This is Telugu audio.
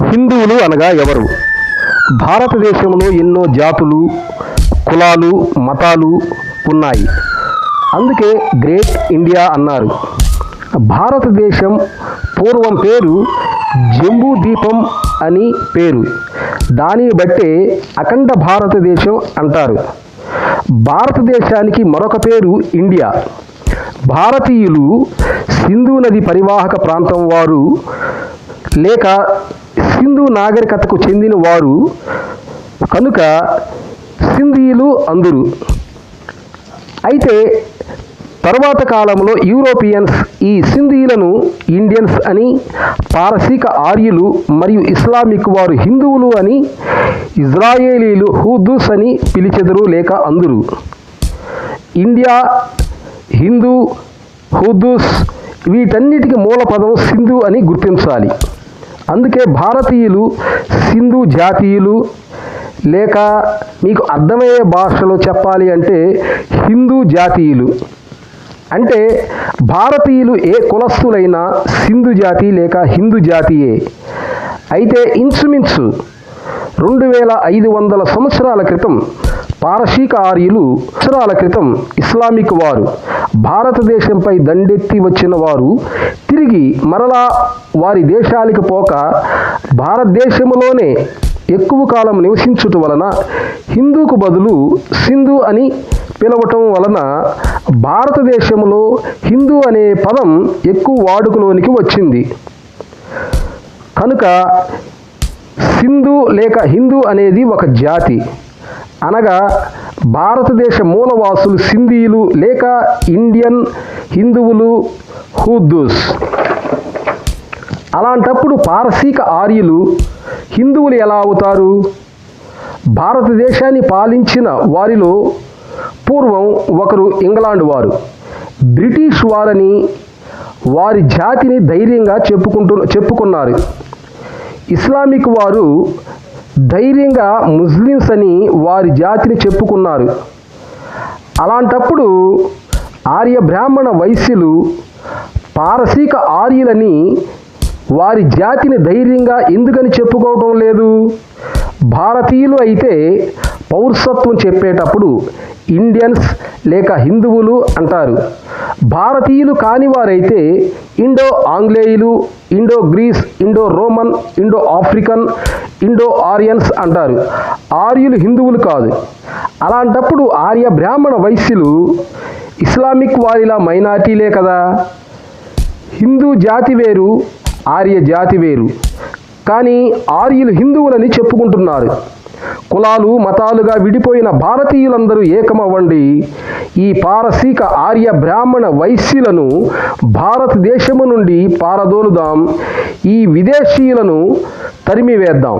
హిందువులు అనగా ఎవరు? భారతదేశంలో ఎన్నో జాతులు కులాలు మతాలు ఉన్నాయి. అందుకే గ్రేట్ ఇండియా అన్నారు. భారతదేశం పూర్వం పేరు జంబూ దీపం అని పేరు. దాన్ని బట్టే అఖండ భారతదేశం అంటారు. భారతదేశానికి మరొక పేరు ఇండియా. భారతీయులు సింధు నది పరివాహక ప్రాంతం వారు లేక సింధు నాగరికతకు చెందిన వారు కనుక సింధీయులు అందరు. అయితే తరువాత కాలంలో యూరోపియన్స్ ఈ సింధీయులను ఇండియన్స్ అని పారసీక ఆర్యులు మరియు ఇస్లామిక్ వారు హిందువులు అని ఇజ్రాయేలీలు హూదూస్ అని పిలిచెదరు లేక అందురు. ఇండియా హిందూ హుదూస్ వీటన్నిటికీ మూల పదం సింధు అని గుర్తించాలి. అందుకే భారతీయులు సింధు జాతీయులు లేక మీకు అర్థమయ్యే భాషలో చెప్పాలి అంటే హిందూ జాతీయులు. అంటే భారతీయులు ఏ కులస్తులైనా సింధు జాతి లేక హిందూ జాతీయే. అయితే ఇంచుమించు రెండు వేల ఐదు వందల సంవత్సరాల క్రితం పారసీక ఆర్యులు సంవత్సరాల క్రితం ఇస్లామిక్ వారు భారతదేశంపై దండెత్తి వచ్చిన వారు తిరిగి మరలా వారి దేశాలకు పోక భారతదేశంలోనే ఎక్కువ కాలం నివసించుట వలన హిందూకు బదులు సింధు అని పిలవటం వలన భారతదేశంలో హిందూ అనే పదం ఎక్కువ వాడుకలోనికి వచ్చింది. కనుక సింధు లేక హిందూ అనేది ఒక జాతి. అనగా భారతదేశ మూలవాసులు సింధీయులు లేక ఇండియన్ హిందువులు హూద్దూస్ అలాంటప్పుడు పారసీక ఆర్యులు హిందువులు ఎలా అవుతారు? భారతదేశాన్ని పాలించిన వారిలో పూర్వం ఒకరు ఇంగ్లాండ్ వారు. బ్రిటిష్ వారని వారి జాతిని ధైర్యంగా చెప్పుకుంటు చెప్పుకున్నారు. ఇస్లామిక్ వారు ధైర్యంగా ముస్లిమ్స్ అని వారి జాతిని చెప్పుకున్నారు. అలాంటప్పుడు ఆర్య బ్రాహ్మణ వైశ్యులు పారసీక ఆర్యులని వారి జాతిని ధైర్యంగా ఎందుకని చెప్పుకోవటం లేదు? భారతీయులు అయితే పౌరసత్వం చెప్పేటప్పుడు ఇండియన్స్ లేక హిందువులు అంటారు. భారతీయులు కాని వారైతే ఇండో ఆంగ్లేయులు Indo Greece Indo Roman Indo African Indo Aryans అంటారు. ఆర్యులు హిందువులు కాదు. అలాంటప్పుడు ఆర్య బ్రాహ్మణ వైశ్యులు ఇస్లామిక్ వారిలా మైనార్టీలే కదా. హిందూ జాతి వేరు ఆర్య జాతి వేరు. కానీ ఆర్యులు హిందువులని చెప్పుకుంటున్నారు. కులాలు మతాలుగా విడిపోయిన భారతీయులందరూ ఏకమవ్వండి. ఈ పారసీక ఆర్య బ్రాహ్మణ వైశ్యులను భారతదేశము నుండి పారదోలుదాం. ఈ విదేశీయులను తరిమివేద్దాం.